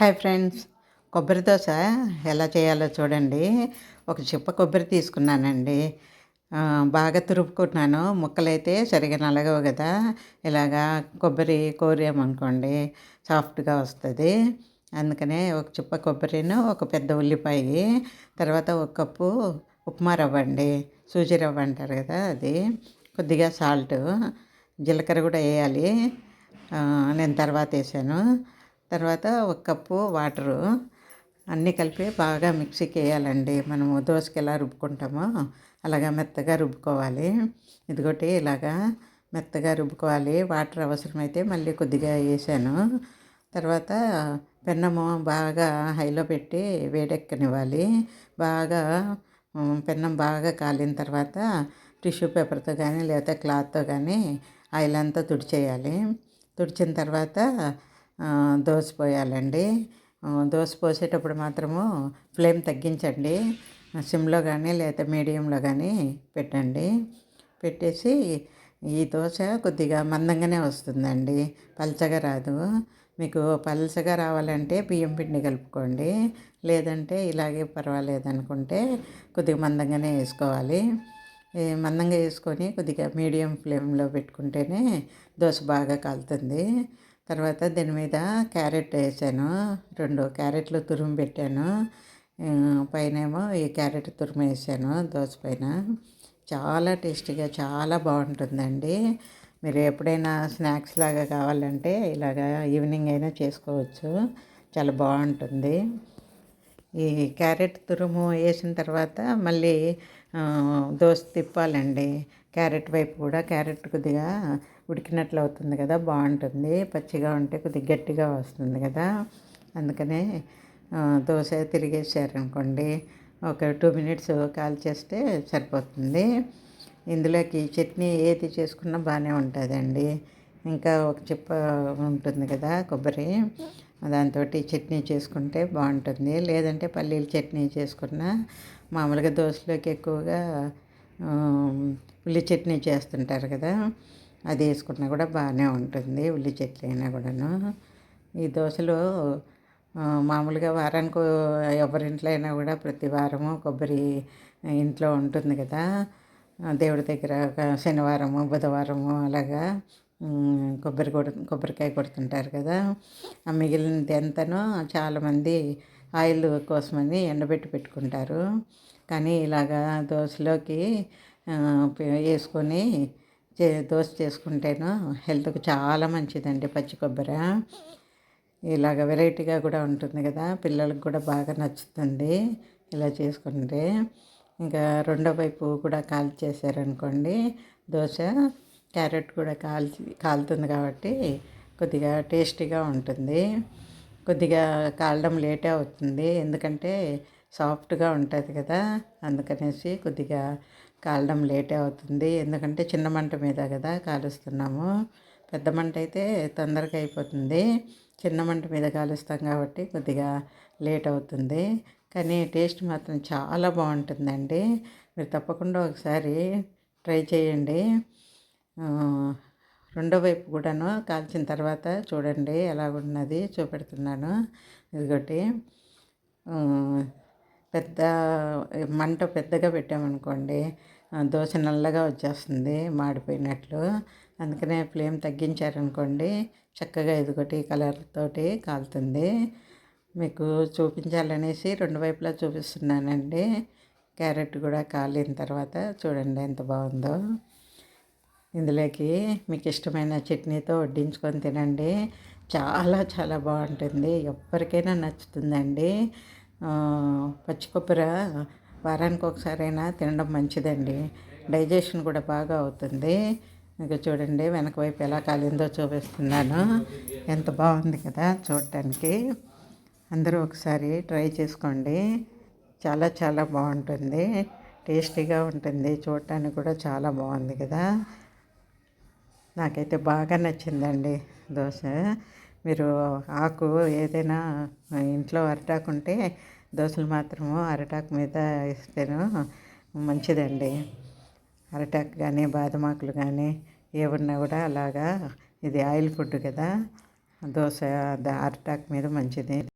Hi friends. కొబ్బరి దోశ ఎలా చేయాలో చూడండి. ఒక చిప్ప కొబ్బరి తీసుకున్నానండి. బాగా తురుపుకుంటున్నాను. ముక్కలైతే సరిగా నలగవు కదా. ఇలాగా కొబ్బరి కోరామనుకోండి సాఫ్ట్గా వస్తుంది. అందుకనే ఒక చిప్ప కొబ్బరిను ఒక పెద్ద ఉల్లిపాయ తర్వాత ఒక కప్పు ఉప్మా రవ్వ అండి సూజీ రవ్వ అంటారు కదా అది. కొద్దిగా సాల్ట్ జీలకర్ర కూడా వేయాలి. నేను తర్వాత వేసాను. తర్వాత ఒక కప్పు వాటరు అన్నీ కలిపి బాగా మిక్సీకి వేయాలండి మనము దోశకి ఎలా రుబ్బుకుంటామో అలాగా మెత్తగా రుబ్బుకోవాలి. ఇదిగోటి ఇలాగా మెత్తగా రుబ్బుకోవాలి. వాటర్ అవసరమైతే మళ్ళీ కొద్దిగా వేసాను. తర్వాత పెన్నము బాగా హైలో పెట్టి వేడెక్కనివ్వాలి. బాగా పెన్నం బాగా కాలిన తర్వాత టిష్యూ పేపర్తో కానీ లేకపోతే క్లాత్తో కానీ ఆయిల్ అంతా తుడిచేయాలి. తుడిచిన తర్వాత దోశ పోయాలండి దోశ పోసేటప్పుడు మాత్రము ఫ్లేమ్ తగ్గించండి. సిమ్లో కానీ లేదా మీడియంలో కానీ పెట్టండి. పెట్టేసి ఈ దోశ కొద్దిగా మందంగానే వస్తుందండి. పలచగా రాదు. మీకు పలచగా రావాలంటే బియ్యం పిండి కలుపుకోండి. లేదంటే ఇలాగే పర్వాలేదు అనుకుంటే కొద్దిగా మందంగానే వేసుకోవాలి. మందంగా వేసుకొని కొద్దిగా మీడియం ఫ్లేమ్లో పెట్టుకుంటేనే దోశ బాగా కాలుతుంది. తర్వాత దీని మీద క్యారెట్ వేసాను. రెండు క్యారెట్లు తురుము పెట్టాను. పైనేమో ఈ క్యారెట్ తురుము వేసాను దోశ పైన. చాలా టేస్టీగా చాలా బాగుంటుందండి. మీరు ఎప్పుడైనా స్నాక్స్ లాగా కావాలంటే ఇలాగా ఈవినింగ్ అయినా చేసుకోవచ్చు. చాలా బాగుంటుంది. ఈ క్యారెట్ తురుము వేసిన తర్వాత మళ్ళీ దోశ తిప్పాలండి. క్యారెట్ వైపు కూడా క్యారెట్ కొద్దిగా ఉడికినట్లు అవుతుంది కదా బాగుంటుంది. పచ్చిగా ఉంటే కొద్దిగా గట్టిగా వస్తుంది కదా. అందుకనే దోశ తిరిగేసారనుకోండి ఒక టూ మినిట్స్ కాల్ చేస్తే సరిపోతుంది. ఇందులోకి చట్నీ ఏది చేసుకున్నా బాగానే ఉంటుందండి. ఇంకా ఒక చిప్ప ఉంటుంది కదా కొబ్బరి. దాంతో చట్నీ చేసుకుంటే బాగుంటుంది. లేదంటే పల్లీల చట్నీ చేసుకున్నా మామూలుగా దోశలోకి ఎక్కువగా ఉల్లి చట్నీ చేస్తుంటారు కదా అది వేసుకున్నా కూడా బాగానే ఉంటుంది ఉల్లి చట్నీ అయినా కూడాను. ఈ దోశలు మామూలుగా వారానికి ఎవరింట్లో అయినా కూడా ప్రతి వారము కొబ్బరి ఇంట్లో ఉంటుంది కదా దేవుడి దగ్గర శనివారము బుధవారము అలాగా కొబ్బరి కొడు కొబ్బరికాయ కొడుతుంటారు కదా ఆ మిగిలినది ఎంతనో చాలామంది ఆయిల్ కోసమని ఎండబెట్టి పెట్టుకుంటారు. కానీ ఇలాగా దోశలోకి వేసుకొని చే దోశ చేసుకుంటేను హెల్త్కి చాలా మంచిదండి పచ్చి కొబ్బరి. ఇలాగ వెరైటీగా కూడా ఉంటుంది కదా పిల్లలకు కూడా బాగా నచ్చుతుంది ఇలా చేసుకుంటే. ఇంకా రెండో వైపు కూడా కాల్ చేశారనుకోండి దోశ క్యారెట్ కూడా కాల్చి కాలుతుంది కాబట్టి కొద్దిగా టేస్టీగా ఉంటుంది. కొద్దిగా కాలడం లేటే అవుతుంది. ఎందుకంటే సాఫ్ట్గా ఉంటుంది కదా. అందుకనేసి కొద్దిగా కాలడం లేటే అవుతుంది. ఎందుకంటే చిన్న మంట మీద కదా కాలుస్తున్నాము. పెద్ద మంట అయితే తొందరగా అయిపోతుంది. చిన్న మంట మీద కాలుస్తాం కాబట్టి కొద్దిగా లేట్ అవుతుంది. కానీ టేస్ట్ మాత్రం చాలా బాగుంటుందండి. మీరు తప్పకుండా ఒకసారి ట్రై చేయండి. రెండో వైపు కూడాను కాల్చిన తర్వాత చూడండి ఎలా ఉన్నది చూపెడుతున్నాను. ఇదిగోటి పెద్ద మంట పెద్దగా పెట్టామనుకోండి దోశ నల్లగా వచ్చేస్తుంది మాడిపోయినట్లు. అందుకనే ఫ్లేమ్ తగ్గించారనుకోండి చక్కగా ఇదిగోటి కలర్ తోటి కాలుతుంది. మీకు చూపించాలనేసి రెండు వైపులా చూపిస్తున్నానండి. క్యారెట్ కూడా కాలిన తర్వాత చూడండి ఎంత బాగుందో. ఇందులోకి మీకు ఇష్టమైన చట్నీతో వడ్డించుకొని తినండి. చాలా చాలా బాగుంటుంది. ఎవరికైనా నచ్చుతుందండి. పచ్చి కొబ్బరి వారానికి ఒకసారైనా తినడం మంచిదండి. డైజెషన్ కూడా బాగా అవుతుంది. ఇంకా చూడండి వెనక వైపు ఎలా కాలిందో చూపిస్తున్నాను. ఎంత బాగుంది కదా చూడటానికి. అందరూ ఒకసారి ట్రై చేసుకోండి. చాలా చాలా బాగుంటుంది. టేస్టీగా ఉంటుంది. చూడటానికి కూడా చాలా బాగుంది కదా. నాకైతే బాగా నచ్చిందండి దోశ. మీరు ఆకు ఏదైనా ఇంట్లో అరిటాకు ఉంటే దోశలు మాత్రము అరిటాకు మీద ఇస్తేను మంచిదండి. అరిటాకు కానీ బాదమాకులు కానీ ఏమున్నా కూడా అలాగా ఇది ఆయిల్ ఫుడ్ కదా. దోశ అరిటాకు మీద మంచిది.